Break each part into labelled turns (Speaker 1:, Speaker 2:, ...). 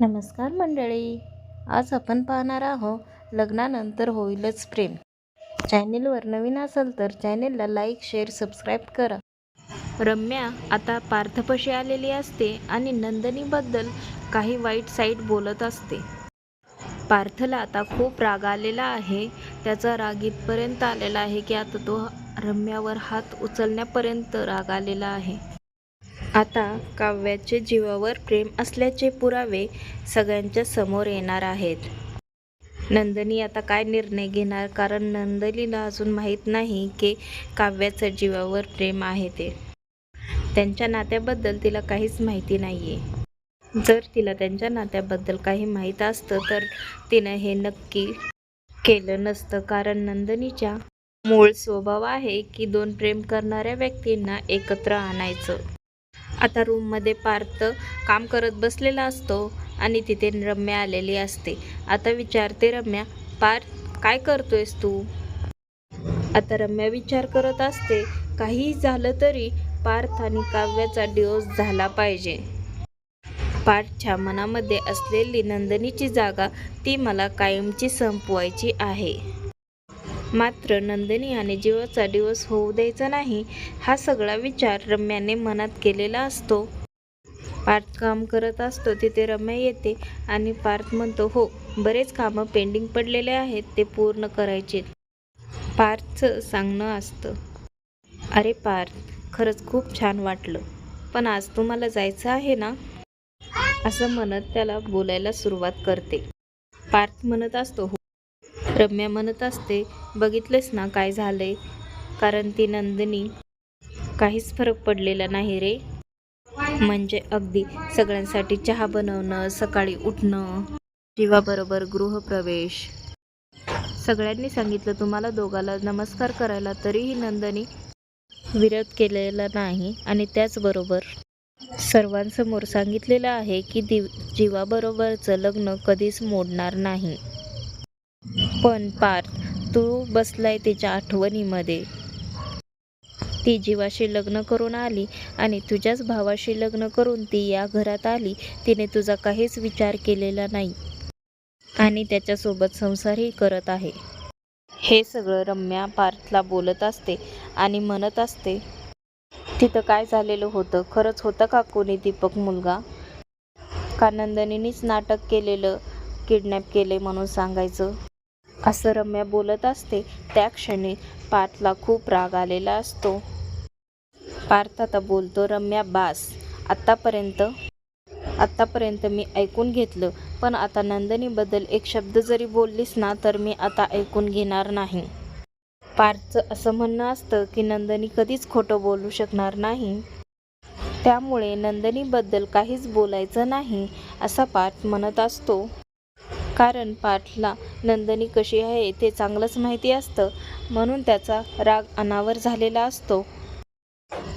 Speaker 1: नमस्कार मंडळी. आज आपण पाहणार आहोत लग्नानंतर होईलच प्रेम. चॅनेलवर नवीन असाल तर चॅनेलला लाईक शेअर सबस्क्राईब करा. रम्या आता पार्थपशी आलेली असते आणि नंदनीबद्दल काही वाईट साईट बोलत असते. पार्थला आता खूप राग आलेला आहे. त्याचा राग इथपर्यंत आलेला आहे की आता तो रम्यावर हात उचलण्यापर्यंत राग आलेला आहे. आता काव्याचे जीवावर प्रेम असल्याचे पुरावे सगळ्यांच्या समोर येणार आहेत. नंदनी आता काय निर्णय घेणार? कारण नंदनीला अजून माहीत नाही की काव्याचं जीवावर प्रेम आहे ते. त्यांच्या नात्याबद्दल तिला काहीच माहिती नाही आहे जर तिला त्यांच्या नात्याबद्दल काही माहीत असतं तर तिनं हे नक्की केलं नसतं. कारण नंदनीच्या मूळ स्वभाव आहे की दोन प्रेम करणाऱ्या व्यक्तींना एकत्र आणायचं. आता रूममध्ये पार्थ काम करत बसलेला असतो आणि तिथे रम्या आलेली असते. आता विचारते रम्या पार्थ काय करतोयस तू? आता रम्या विचार करत असते काहीही झालं तरी पार्थ आणि काव्याचा डिओस झाला पाहिजे. पार्थच्या मनामध्ये असलेली नंदनीची जागा ती मला कायमची संपवायची आहे. मात्र नंदिनी आणि जीवाचा दिवस होऊ द्यायचा नाही हा सगळा विचार रम्याने मनात केलेला असतो. पार्थ काम करत असतो तिथे रम्या येते आणि पार्थ म्हणतो हो बरेच कामं पेंडिंग पडलेले आहेत ते पूर्ण करायचे पार्थचं सांगणं असतं. अरे पार्थ खरंच खूप छान वाटलं पण आज तुम्हाला जायचं आहे ना? असं म्हणत त्याला बोलायला सुरुवात करते. पार्थ म्हणत असतो हो रम्या म्हणत असते बघितलेस ना काय झालंय? कारण ती नंदिनी काहीच फरक पडलेला नाही रे. म्हणजे अगदी सगळ्यांसाठी चहा बनवणं सकाळी उठणं जीवाबरोबर गृहप्रवेश. सगळ्यांनी सांगितलं तुम्हाला दोघाला नमस्कार करायला तरीही नंदनी विरोध केलेला नाही आणि त्याचबरोबर सर्वांसमोर सांगितलेलं आहे की दिव जीवाबरोबरचं लग्न कधीच मोडणार नाही. पण पार्थ तू बसलाय तिच्या आठवणीमध्ये. ती जीवाशी लग्न करून आली आणि तुझ्याच भावाशी लग्न करून ती या घरात आली. तिने तुझा काहीच विचार केलेला नाही. आणि त्याच्यासोबत संसारही करत आहे. हे सगळं रम्या पार्थला बोलत असते आणि म्हणत असते तिथं काय झालेलं होतं? खरंच होतं का कोणी दीपक मुलगा? का नंदनीनीच नाटक केलेलं किडनॅप केले म्हणून सांगायचं? असं रम्या बोलत असते. त्या क्षणी पार्थला खूप राग आलेला असतो. पार्थ आता बोलतो रम्या बास. आत्तापर्यंत आत्तापर्यंत मी ऐकून घेतलं. पण आता नंदनीबद्दल एक शब्द जरी बोललीस ना तर मी आता ऐकून घेणार नाही. पार्थचं असं म्हणणं असतं की नंदनी कधीच खोटं बोलू शकणार नाही. त्यामुळे नंदनीबद्दल काहीच बोलायचं नाही असा पार्थ म्हणत असतो. कारण पार्थला नंदनी कशी आहे ते चांगलंच माहिती असतं. म्हणून त्याचा राग अनावर झालेला असतो.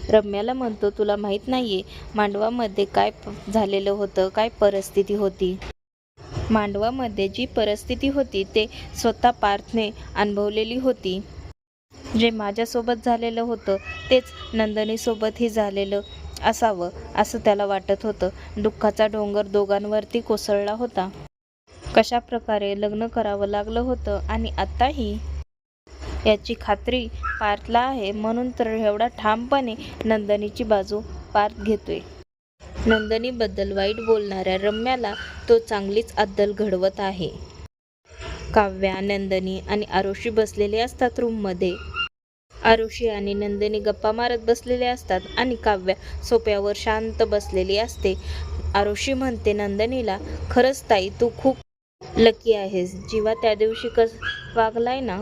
Speaker 1: रम्याला म्हणतो तुला माहीत नाहीये मांडवामध्ये काय झालेलं होतं काय परिस्थिती होती? मांडवामध्ये जी परिस्थिती होती ते स्वतः पार्थने अनुभवलेली होती. जे माझ्यासोबत झालेलं होतं तेच नंदनीसोबतही झालेलं असावं असं त्याला वाटत होतं. दुःखाचा डोंगर दोघांवरती कोसळला होता. कशा प्रकारे लग्न करावं लागलं होतं आणि आत्ताही याची खात्री पार्थला आहे म्हणून तर एवढा ठामपणे नंदनीची बाजू पार्थ घेतोय. नंदनीबद्दल वाईट बोलणाऱ्या रम्याला तो चांगलीच अद्दल घडवत आहे. काव्या नंदनी आणि आरुषी बसलेले असतात रूममध्ये. आरुषी आणि नंदिनी गप्पा मारत बसलेले असतात आणि काव्या सोप्यावर शांत बसलेली असते. आरुषी म्हणते नंदनीला खरंच ताई तू खूप लकी आहेस. जीवा त्या दिवशी कस वागलाय ना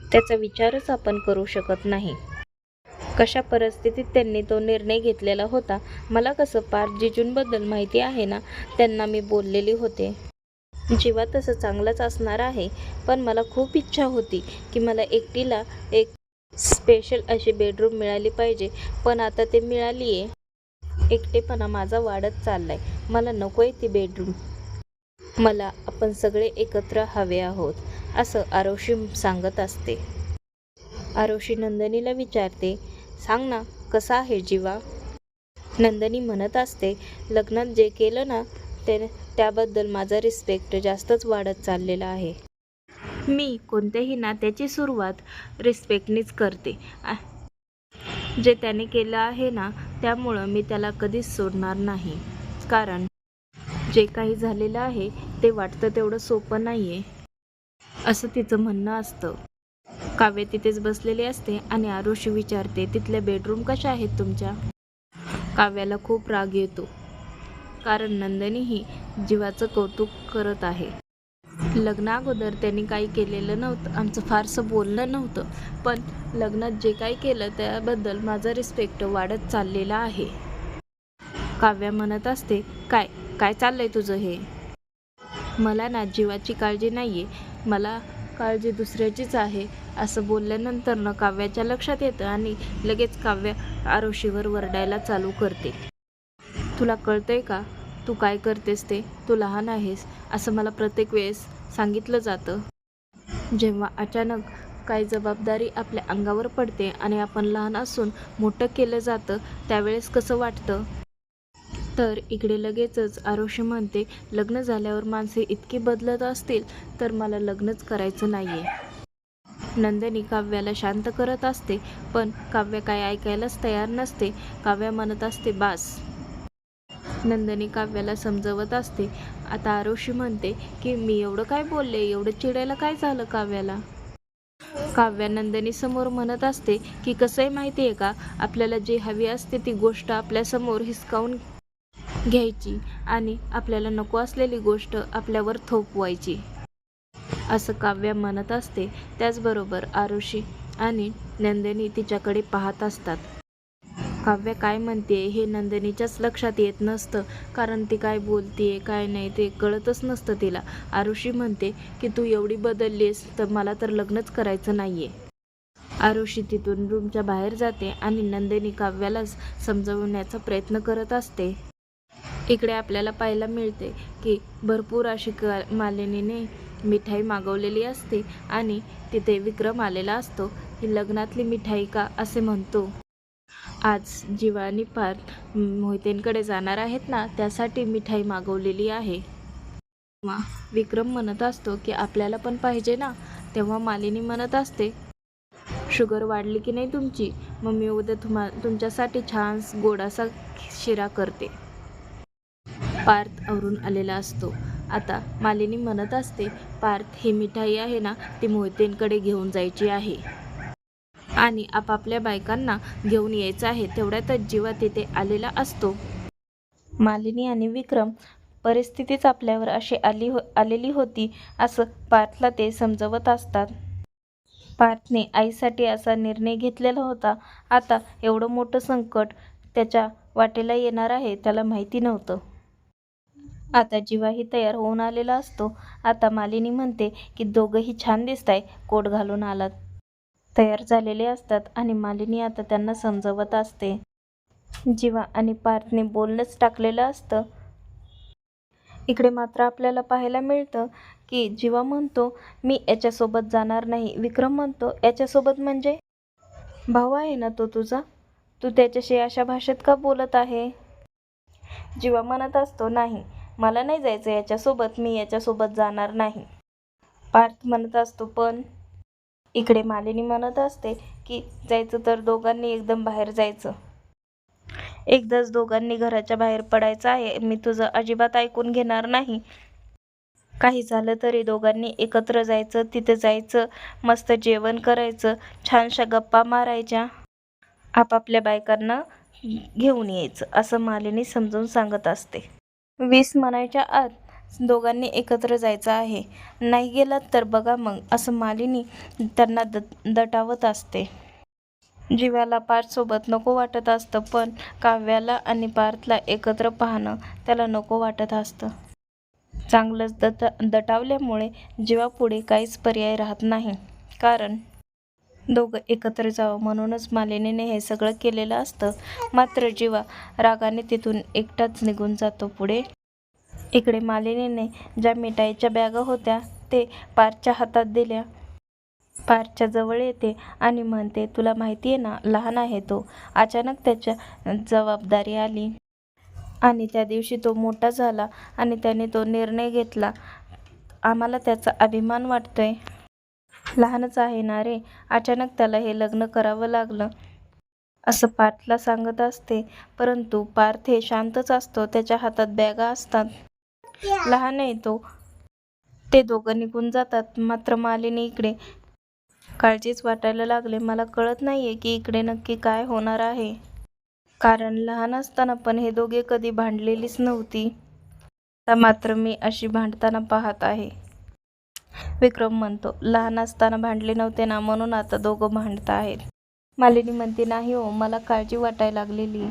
Speaker 1: त्याचा विचारच आपण करू शकत नाही. कशा परिस्थितीत त्यांनी तो निर्णय घेतलेला होता मला कसं पार जिजूंबद्दल माहिती आहे ना त्यांना मी बोललेली होते. जीवा तसं चांगलंच असणार आहे पण मला खूप इच्छा होती की मला एकटीला एक स्पेशल अशी बेडरूम मिळाली पाहिजे पण आता ते मिळाली आहे एकटेपणा माझा वाढत चाललाय. मला नको आहे ती बेडरूम मला आपण सगळे एकत्र हवे आहोत असं आरोशी सांगत असते. आरोशी नंदनीला विचारते सांग ना कसा आहे जीवा? नंदनी म्हणत असते लग्नात जे केलं ना ते त्याबद्दल माझा रिस्पेक्ट जास्तच वाढत चाललेला आहे. मी कोणत्याही नात्याची सुरुवात रिस्पेक्टनीच करते. आ- जे त्याने केलं आहे ना त्यामुळं मी त्याला कधीच सोडणार नाही. कारण जे काही झालेलं आहे ते वाटतं तेवढं सोपं नाही आहे असं तिचं म्हणणं असतं. काव्य तिथेच बसलेली असते आणि आरुषी विचारते तिथल्या बेडरूम कशा आहेत तुमच्या? काव्याला खूप राग येतो. कारण नंदनी ही जीवाचं कौतुक करत आहे. लग्नाअगोदर त्यांनी काही केलेलं नव्हतं आमचं फारसं बोलणं नव्हतं. पण लग्नात जे काही केलं त्याबद्दल माझा रिस्पेक्ट वाढत चाललेला आहे. काव्या म्हणत असते काय काय चाललंय तुझं हे? मला ना जीवाची काळजी नाही आहे मला काळजी दुसऱ्याचीच आहे. असं बोलल्यानंतर ना काव्याच्या लक्षात येतं आणि लगेच काव्य आरोशीवर वरडायला चालू करते. तुला कळतंय का? तू काय करतेस ते? तू लहान आहेस. असं मला प्रत्येक वेळेस सांगितलं जातं. जेव्हा अचानक काही जबाबदारी आपल्या अंगावर पडते आणि आपण लहान असून मोठं केलं जातं त्यावेळेस कसं वाटतं? तर इकडे लगेचच आरोशी म्हणते लग्न झाल्यावर माणसे इतकी बदलत असतील तर मला लग्नच करायचं नाही आहे नंदिनी काव्याला शांत करत असते पण काव्य काय ऐकायलाच तयार नसते. काव्या म्हणत असते बास. नंदिनी काव्याला समजवत असते आता आरोशी म्हणते की मी एवढं काय बोलले? एवढं चिडायला काय झालं काव्याला? काव्या नंदिनी समोर म्हणत असते की कसंही माहिती आहे का? आपल्याला जी हवी असते ती गोष्ट आपल्यासमोर हिसकावून घ्यायची आणि आपल्याला नको असलेली गोष्ट आपल्यावर थोपवायची. असं काव्य म्हणत असते. त्याचबरोबर आरुषी आणि नंदिनी तिच्याकडे पाहत असतात. काव्य काय म्हणते हे नंदिनीच्याच लक्षात येत नसतं. कारण ती काय बोलतीये काय नाही ते कळतच नसतं तिला. आरुषी म्हणते की तू एवढी बदललीस तर मला तर लग्नच करायचं नाहीये. आरुषी तिथून रूमच्या बाहेर जाते आणि नंदिनी काव्यालाच समजवण्याचा प्रयत्न करत असते. इकडे आपल्याला पाहायला मिळते की भरपूर अशी क मालिनीने मिठाई मागवलेली असते आणि तिथे विक्रम आलेला असतो. ही लग्नातली मिठाई का असे म्हणतो. आज जीवानी पार मोहितेंकडे जाणार आहेत ना त्यासाठी मिठाई मागवलेली आहे. तेव्हा विक्रम म्हणत असतो की आपल्याला पण पाहिजे ना तेव्हा मालिनी म्हणत असते शुगर वाढली की नाही तुमची? मग मी उद्या तुम्हा तुमच्यासाठी छान गोडासा शिरा करते. पार्थ आवरून आलेला असतो. आता मालिनी म्हणत असते पार्थ ही मिठाई आहे ना ती मोहितेंकडे घेऊन जायची आहे. आणि आपापल्या बायकांना घेऊन यायचं आहे तेवढ्यातच जीवा तिथे आलेला असतो. मालिनी आणि विक्रम परिस्थितीच आपल्यावर अशी आली हो आलेली होती असं पार्थला ते समजवत असतात. पार्थने आईसाठी असा निर्णय घेतलेला होता. आता एवढं मोठं संकट त्याच्या वाटेला येणार आहे त्याला माहिती नव्हतं. आता जीवाही तयार होऊन आलेला असतो. आता मालिनी म्हणते की दोघंही छान दिसताय कोट घालून आलात. तयार झालेले असतात आणि मालिनी आता त्यांना समजवत असते. जीवा आणि पार्थने बोलणंच टाकलेलं असतं. इकडे मात्र आपल्याला पाहायला मिळतं की जीवा म्हणतो मी याच्यासोबत जाणार नाही. विक्रम म्हणतो याच्यासोबत म्हणजे? भाऊ आहे ना तो तुझा? तू त्याच्याशी अशा भाषेत का बोलत आहे? जीवा म्हणत असतो नाही मला नाही जायचं याच्यासोबत मी याच्यासोबत जाणार नाही. पार्थ म्हणत असतो पण इकडे मालिनी म्हणत असते की जायचं तर दोघांनी एकदम बाहेर जायचं. एकदाच दोघांनी घराच्या बाहेर पडायचं आहे. मी तुझं अजिबात ऐकून घेणार नाही. काही झालं तरी दोघांनी एकत्र जायचं तिथे जायचं मस्त जेवण करायचं छानशा गप्पा मारायच्या. आपापल्या बायकांना घेऊन यायचं असं मालिनी समजून सांगत असते. वीस म्हणायच्या आत दोघांनी एकत्र जायचं आहे. नाही गेलात तर बघा मग असं मालिनी त्यांना द दटावत असते. जीवाला पार्थसोबत नको वाटत असतं पण काव्याला आणि पार्थला एकत्र पाहणं त्याला नको वाटत असतं. चांगलंच दट दटावल्यामुळे जीवापुढे काहीच पर्याय राहत नाही. कारण दोघं एकत्र जावं म्हणूनच मालिनीने हे सगळं केलेलं असतं. मात्र जीवा रागाने तिथून एकटाच निघून जातो पुढे. इकडे मालिनीने ज्या मिठाईच्या बॅगा होत्या ते पारच्या हातात दिल्या. पारच्या जवळ येते आणि म्हणते तुला माहिती आहे ना लहान आहे तो. अचानक त्याच्या जबाबदारी आली. आणि त्या दिवशी तो मोठा झाला आणि त्याने तो निर्णय घेतला. आम्हाला त्याचा अभिमान वाटतोय. लहानच आहे ना रे. अचानक त्याला हे लग्न करावं लागलं. असं पार्थला सांगत असते परंतु पार्थ हे शांतच असतो. त्याच्या हातात बॅगा असतात. लहान आहे तो. ते दोघं निघून जातात. मात्र मालिनी इकडे. काळजीच वाटायला लागले. मला कळत नाही आहे की इकडे नक्की काय होणार आहे. कारण लहान असताना पण हे दोघे कधी भांडलेलीच नव्हती. आता मात्र मी अशी भांडताना पाहत आहे. विक्रम म्हणतो लहान असताना भांडले नव्हते ना म्हणून आता दोघं भांडत आहेत. मालिनी म्हणते नाही हो मला काळजी वाटायला लागलेली.